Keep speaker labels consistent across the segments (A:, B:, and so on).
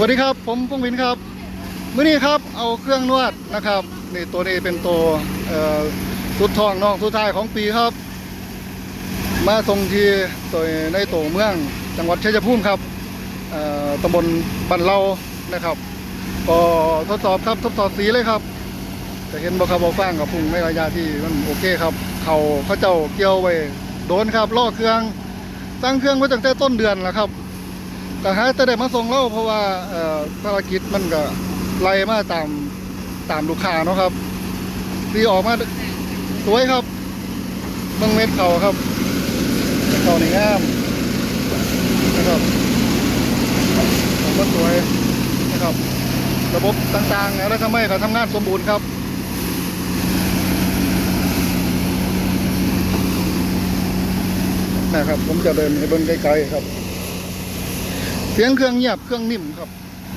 A: สวัสดีครับ ผมพงวินครับมื้อนี้ครับเอาเครื่องนวดนะครับนี่ตัวนี้เป็นตัวสุดทองน้องสุดท้ายของปีครับ มาส่งที่ตัวในตัวเมืองจังหวัดชัยภูมิครับตำบลบันเรานะครับ ก็ทดสอบครับทดสอบสีเลยครับจะเห็นบ่ครับบ่ฟางกับพุ่งในระยะที่มันโอเคครับ เขาเขาเจ้าเกี่ยวไว้โดนครับล่อเครื่องตั้งเครื่องไว้ตั้งแต่ต้นเดือนแล้วครับ ก็หาแต่ได้มาส่งเราเพราะว่าเอ่อภารกิจมันก็ไล่มาตามตามลูกค้าเนาะครับที่ออกมาสวยครับเบางเม็ดเขาครับเขาในงามนะครับออกมาสวยนะครับ ระบบต่างๆอะไรทำให้เขาทำงานสมบูรณ์ครับนะครับผมจะเดินให้เบิ่งไกลๆครับ สียงเครื่องเงียบเครื่องนิ่มครับ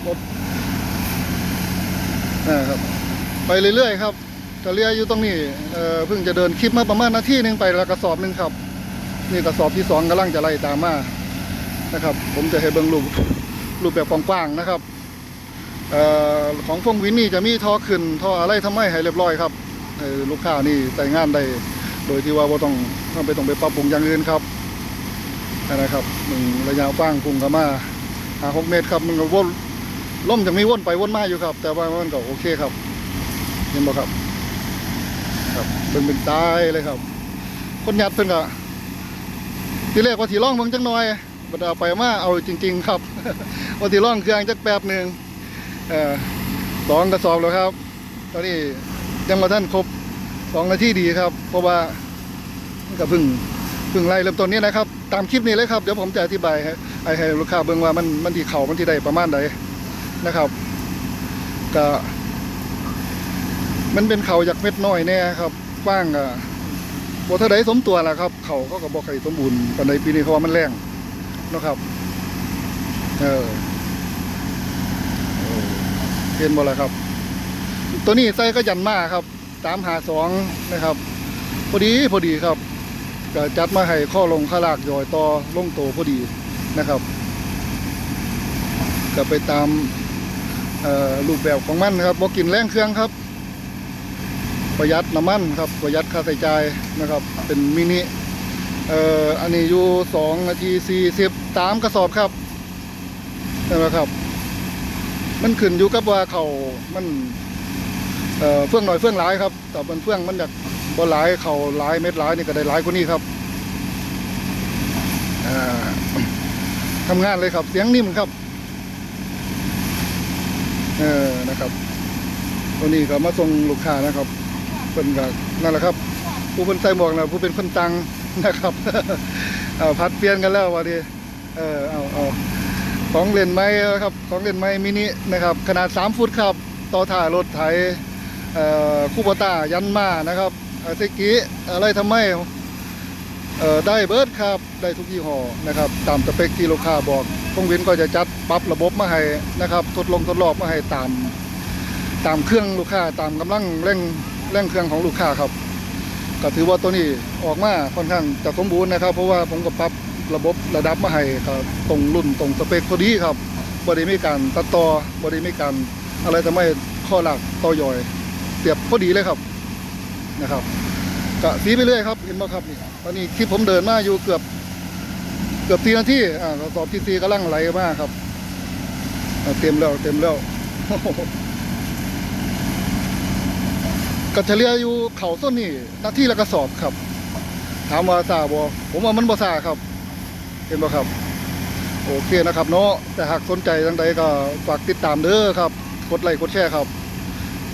A: รถนะครับ ไปเรื่อยๆครับจะเรียอยู่ตรงนี้เอ่อเพิ่งจะเดินคลิปมาประมาณนาทีหนึ่งไปแล้วกระสอบหนึ่งครับ นี่กระสอบที่สองกำลังจะไล่ตามมานะครับ ผมจะให้เบิ่งรูปรูปแบบกว้างๆนะครับเออของฟงวินนี่จะมีท่อขึ้นท่ออะไรทำให้ให้เรียบร้อยครับลูกค้านี่ใส่งานได้โดยที่ว่าบ่ต้องต้องไปต้องไปปรับปรุงอย่างอื่นครับนะครับมึงระยะฟังพุ่งเข้ามา หาหกเมตรครับมันก็วนล่มจะมีวนไปวนมาอยู่ครับ แต่ว่ามันก็โอเคครับเห็นบ่ครับ ครับเป็นเป็นตายเลยครับ คนยัดเพิ่นก็ทีแรกว่าทีร่องเมืองจังหน่อยบัดเอาไปมาเอาจริง ๆ ครับ ว่าทีร่องเครื่องจักแป๊บหนึ่งเอ่อสองกระสอบแล้วครับ ตอนนี้ยังมาท่านครบสองนาทีดีครับ เพราะว่ามันก็เพิ่งเพิ่งไล่เริ่มต้นนี้นะครับ ตามคลิปนี้เลยครับเดี๋ยวผมจะอธิบายให้ให้ให้ลูกค้าเบิ่งว่ามันมันที่เขามันที่ใดประมาณใดนะครับก็มันเป็นเขาจากเม็ดน้อยแน่ครับกว้างอะบ่เท่าใดสมตัวล่ะครับ เขาก็ก็บ่ค่อยสมบูรณ์ปานใดปีนี้เพราะว่ามันแรงนะครับ เออเออเห็นบ่ล่ะครับ ตัวนี้ใส่ก็ยันมาครับตามหาสองนะครับ พอดีพอดีครับ ก็จัดมาให้ข้อลงข้าลากย่อยต่อลงโตพอดีนะครับ ก็ไปตามรูปแบบของมันนะครับบ่กินแรงเครื่องครับ ประหยัดน้ำมันครับประหยัดค่าใช้จ่ายนะครับ เป็นมินิเอ่ออันนี้อยู่สองนาทีสี่สิบตามกระสอบครับนะครับ มันขึ้นอยู่กับว่าเขามันเอ่อเฟื่องหน่อยเฟื่องหลายครับแต่มันเฟื่องมันอยาก บ่หลายเขาหลายเม็ดหลายนี่ก็ได้หลายกว่านี้ครับอ่าทำงานเลยครับ เสียงนิ่มครับ เออนะครับตัวนี้ก็มาส่งลูกค้านะครับเพิ่นก็นั่นแหละครับ ผู้เป็นใส่หมวกนะผู้เป็นคนตังนะครับเอาพัดเปลี่ยนกันแล้ววันนี้เออเอาเอาของเล่นไม้ครับของเล่นไม้มินินะครับ ขนาด 3 ฟุตครับ ต่อถ่ายรถไถคูโบต้ายันมานะครับ อาเซกิอะไรทำไมเอ่อได้เบิร์ดครับได้ทุกยี่ห้อนะครับตามสเปคที่ลูกค้าบอกคงเว้นก็จะจัดปรับระบบมาให้นะครับทดลองทดลองมาให้ตาม ตามเครื่องลูกค้าตามกำลังเร่งเร่งเครื่องของลูกค้าครับก็ถือว่าตัวนี้ออกมาค่อนข้างจะสมบูรณ์นะครับ เพราะว่าผมก็ปรับระบบระดับมาให้ก็ตรงรุ่นตรงสเปคพอดีครับบริมีการตัดต่อบริมีการอะไรทำให้ข้อหลักต่อย่อยเปรียบพอดีเลยครับ นะครับก็สีไปเรื่อยครับเห็นไหมครับนี่ตอนนี้คลิปผมเดินมาอยู่เกือบ เกือบสี่นาทีอ่ากระสอบที่สี่กำลังไหลมากครับเต็มแล้วเต็มแล้วก็เฉลี่ยอยู่เขาส้นนี่นาทีละกระสอบครับ ถามว่าซาบ่ผมว่ามันบ่ซาครับ เห็นบ่ครับ โอเคนะครับ เนาะแต่หากสนใจทางใดก็ฝากติดตามเด้อครับ กดไลค์กดแชร์ครับ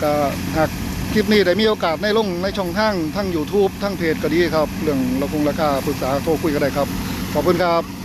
A: ก็หาก ลิปนี้ได้มีโอกาสในลงในช่องทางทั้ง YouTube ทั้งเพจก็ดีครับ เรื่องราคงราคาปรึกษาโทรคุยก็ได้ครับ ขอบคุณครับ